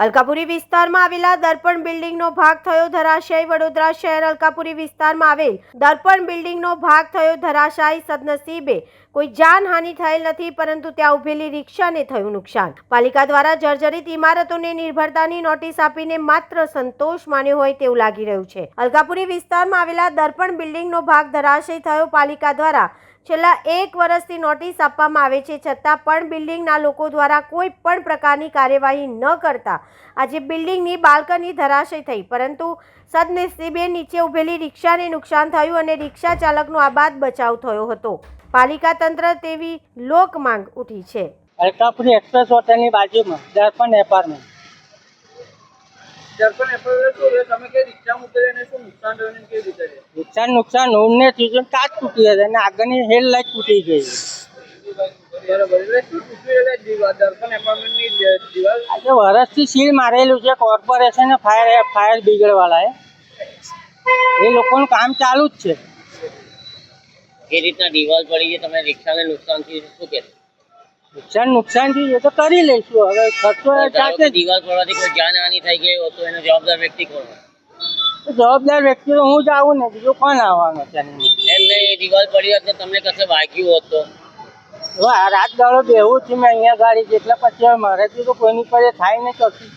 અલકાપુરી વિસ્તારમાં આવેલા દર્પણ બિલ્ડિંગનો ભાગ થયો ધરાશાયી. વડોદરા શહેર અલકાપુરી વિસ્તારમાં આવેલ દર્પણ બિલ્ડિંગનો ભાગ થયો ધરાશાયી સદનસીબે. કોઈ જાનહાનિ થયેલ નથી, પરંતુ ત્યાં ઉભેલી રિક્ષાને થયું નુકસાન. પાલિકા દ્વારા જર્જરિત ઇમારતોને નિર્ભરતાની નોટિસ આપીને માત્ર સંતોષ માન્યો હોય તેવું લાગી રહ્યું છે. અલકાપુરી વિસ્તારમાં આવેલા દર્પણ બિલ્ડિંગનો ભાગ ધરાશય થયો. પાલિકા દ્વારા છેલ્લા એક વર્ષથી નોટિસ આપવામાં આવે છે. છતાં પણ બિલ્ડિંગના લોકો દ્વારા કોઈ પણ પ્રકારની કાર્યવાહી ન કરતા આજે બિલ્ડિંગની બાલ્કની ધરાશય થઈ પરંતુ સદનસીબે નીચે ઊભેલી રિક્ષાને નુકસાન થયું અને રિક્ષા ચાલકનો આબાદ બચાવ થયો હતો. પાલિકા તંત્ર તેવી લોક માંગ ઉઠી છે. અલકાપુરી એક્સપ્રેસ હોટલની બાજુમાં દર્પણ એપાર્ટમેન્ટ. નુકસાન નુકસાન કાચ તૂટી હતી અને આગળની હેડ લાઈટ તૂટી ગઈ વર્ષથી સીલ મારેલું છે કોર્પોરેશન ફાયર ફાયર બ્રિગેડવાળાએ એ લોકોનું કામ ચાલુ જ છે. એ રીતના દિવાલ પડી છે તમે રિક્ષાને નુકસાન થયું શું કે નુકસાન નુકસાન થયું એ તો કરી લઈશું. હવે ખર્ચો જાતે દિવાલ પડવાથી કોઈ જાનહાનિ થઈ ગઈ હોય તો એનો જવાબદાર વ્યક્તિ કોણ જવાબદાર વ્યક્તિ તો હું જ આવું ને બીજું કોણ આવવાનું છે એમ નહીં દિવાલ પડી હોત તો તમને કશે વાગ્યું હોત તો? રાત દાડો બેહું છું મેં અહીંયા ગાડી જેટલા એટલે પછી હવે મારાથી તો કોઈની પર થાય નહીં કશું.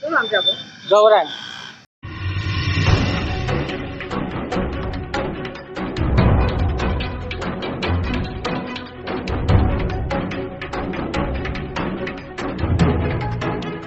શું નામ છે આપણું? ગૌરાંગ.